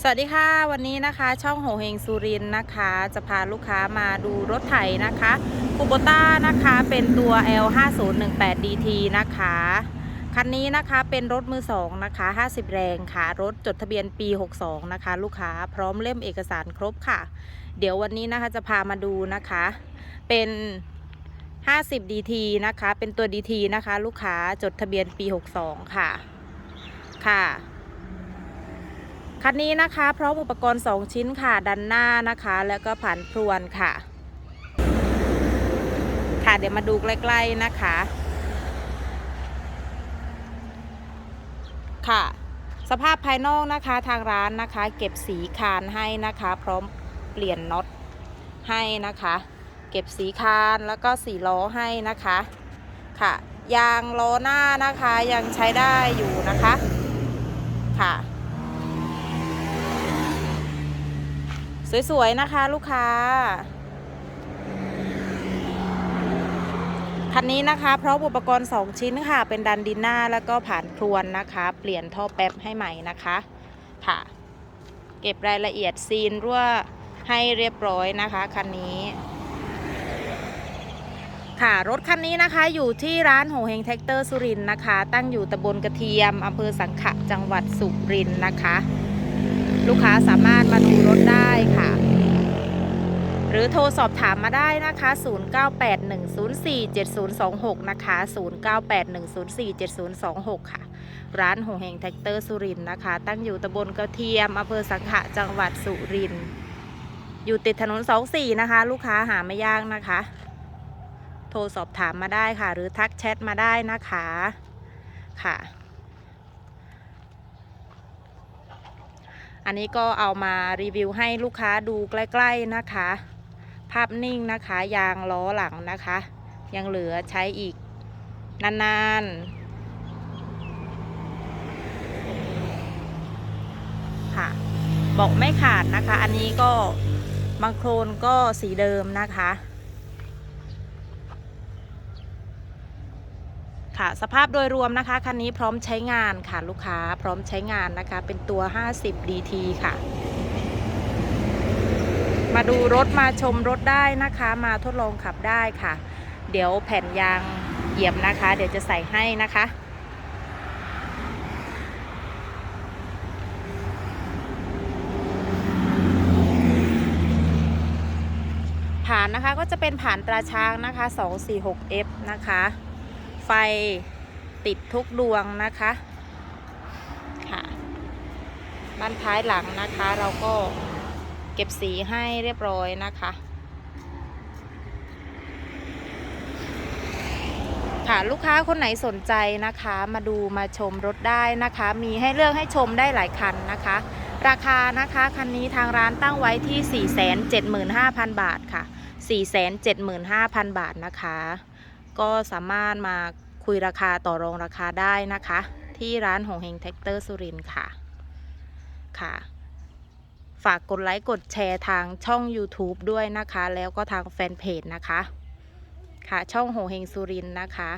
สวัสดีค่ะวันนี้นะคะช่องโหเฮงสุรินนะคะ จะพาลูกค้ามาดูรถไถนะคะคูโบต้านะคะเป็นตัว L5018 DT นะคะ คันนี้นะคะเป็นรถมือสองนะคะ 50 แรงค่ะ รถจดทะเบียนปี 62 นะคะ ลูกค้าพร้อมเล่มเอกสารครบค่ะ เดี๋ยววันนี้นะคะจะพามาดูนะคะ เป็น 50 DT นะคะ เป็นตัว DT นะคะ ลูกค้าจดทะเบียนปี 62 ค่ะค่ะ คันนี้นะคะพร้อมอุปกรณ์ 2 ชิ้นค่ะดันหน้านะคะ แล้วก็ผันพรวนค่ะ ค่ะเดี๋ยวมาดูใกล้ๆนะคะ ค่ะ สภาพภายนอกนะคะทางร้านนะคะ เก็บสีคานให้นะคะ พร้อมเปลี่ยนน็อตให้นะคะ เก็บสีคานแล้วก็สีล้อให้นะคะค่ะยางล้อหน้านะคะยังใช้ได้อยู่นะคะค่ะ สวยๆนะคะลูกค้า คันนี้นะคะพร้อมอุปกรณ์ 2 ชิ้นค่ะ เป็นดันดินหน้าแล้วก็ผ่านครวนนะคะ เปลี่ยนท่อแป๊บให้ใหม่นะคะค่ะ เก็บรายละเอียดซีนรั่วให้เรียบร้อยนะคะคันนี้ค่ะรถคันนี้นะคะอยู่ที่ร้านโหเฮงแท็กเตอร์สุรินนะคะ ตั้งอยู่ตำบลกระเทียมอำเภอสังขะจังหวัดสุรินทร์นะคะ ลูกค้าสามารถมาดูรถ รือโทรสอบถามมาได้นะคะ 0981047026 นะคะ 0981047026 ค่ะ ร้านหงเฮงแท็กเตอร์สุรินนะคะ ตั้งอยู่ตำบลกระเทียมอำเภอสังขะจังหวัดสุรินทร์อยู่ติดถนน 24 นะคะ ลูกค้าหาไม่ยากนะคะ โทรสอบถามมาได้ค่ะ หรือทักแชทมาได้นะคะค่ะอันนี้ก็เอามารีวิวให้ลูกค้าดูใกล้ ๆ นะคะ ภาพนิ่งนะคะ ยางล้อหลังนะคะ ยังเหลือใช้อีกนานๆ ค่ะ บอกไม่ขาดนะคะ อันนี้ก็บางโครนก็สีเดิมนะคะ ค่ะสภาพโดยรวมนะคะ คันนี้พร้อมใช้งานค่ะลูกค้าพร้อมใช้งานนะคะ เป็นตัว 50 DT ค่ะ มาดูรถมาชมรถได้นะคะ มาทดลองขับได้ค่ะ เดี๋ยวแผ่นยางเหยียบนะคะ เดี๋ยวจะใส่ให้นะคะ ผ่านนะคะก็จะเป็นผ่านตราช้างนะคะ 246F นะคะ ไฟติดทุกดวงนะคะค่ะบ้านท้ายหลังนะคะเราก็ เก็บสีให้เรียบร้อยนะคะค่ะลูกค้าคนไหนสนใจนะคะมาดูมาชมรถได้นะคะ มีให้เลือกให้ชมได้หลายคันนะคะ ราคานะคะคันนี้ทางร้านตั้งไว้ที่ 475,000 บาทค่ะ 475,000 บาทนะคะ ก็สามารถมาคุยราคาต่อรองราคาได้นะคะ ที่ร้านหงเฮงแท็กเตอร์สุรินค่ะค่ะ ฝากกดไลค์กดแชร์ทางช่อง YouTube ด้วยนะคะ แล้วก็ทางแฟนเพจนะคะ ค่ะช่องโหเฮงสุรินนะคะ